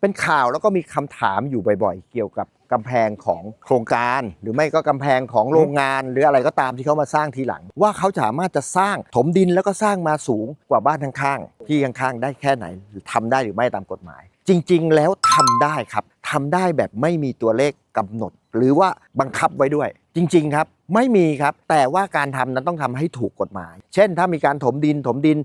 เป็นข่าวแล้วก็มีคำถามอยู่บ่อยๆ เกี่ยวกับกำแพงของโครงการ หรือไม่ก็กำแพงของโรงงาน หรืออะไรก็ตามที่เขามาสร้างทีหลัง ว่าเขาสามารถจะสร้างถมดินแล้วก็สร้างมาสูงกว่าบ้านข้างๆที่ข้างๆได้แค่ไหนหรือทำได้หรือไม่ตามกฎหมาย จริงๆ แล้วทำได้ครับทำได้แบบไม่มีตัวเลขกำหนด หรือว่าบังคับไว้ด้วย จริงๆครับไม่มีครับ แต่ว่าการทำนั้นต้องทำให้ถูกกฎหมาย เช่น ถ้ามีการถมดินถมดิน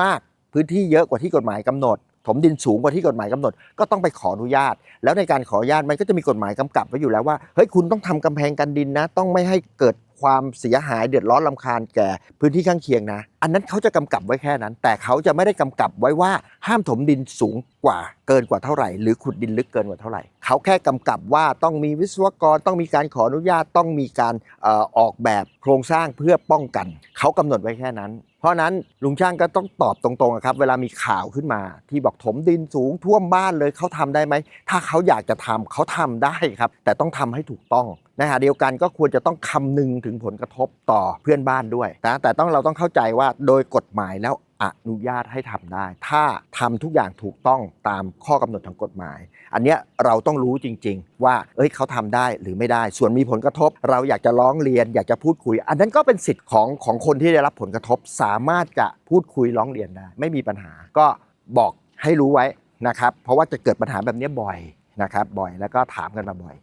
มากพื้นที่เยอะกว่าที่กฎหมายกำหนด ถมดินสูงกว่าที่กฎหมายกำหนด ก็ต้องไปขออนุญาต แล้วในการขออนุญาตมันก็จะมีกฎหมายกำกับไว้อยู่แล้วว่าเฮ้ยคุณต้องทำกำแพงกันดินนะ ต้องไม่ให้เกิด ความเสียหายเดือดร้อนลำคาญแก่พื้นที่ข้างเคียงนะ อันนั้นเขาจะกำกับไว้แค่นั้น แต่เขาจะไม่ได้กำกับไว้ว่าห้ามถมดินสูงกว่าเกินกว่าเท่าไหร่ หรือขุดดินลึกเกินกว่าเท่าไหร่ เขาแค่กำกับว่าต้องมีวิศวกรต้องมีการขออนุญาตต้องมีการเอ่อออกแบบโครงสร้างเพื่อป้องกัน เขากำหนดไว้แค่นั้น เพราะนั้นลุงช่างก็ต้องตอบตรงๆอะครับ เวลามีข่าวขึ้นมาที่บอกถมดินสูงท่วมบ้านเลยเขาทำได้ไหม ถ้าเขาอยากจะทำเขาทำได้ครับ แต่ต้องทำให้ถูกต้อง ในขณะเดียวกันก็ควรจะต้องคำนึงถึงผลกระทบต่อเพื่อนบ้านด้วยนะแต่ต้องเราต้องเข้าใจว่าโดยกฎหมายแล้วอนุญาตให้ทำได้ ถ้าทำทุกอย่างถูกต้องตามข้อกำหนดทางกฎหมาย อันเนี้ยเราต้องรู้จริง ๆ ว่าเอ้ยเขาทำได้หรือไม่ได้ ส่วนมีผลกระทบ เราอยากจะร้องเรียน อยากจะพูดคุย อันนั้นก็เป็นสิทธิ์ของของคนที่ได้รับผลกระทบ สามารถจะพูดคุยร้องเรียนได้ ไม่มีปัญหาก็บอกให้รู้ไว้นะครับ เพราะว่าจะเกิดปัญหาแบบนี้บ่อยนะครับบ่อยแล้วก็ถามกันมาบ่อย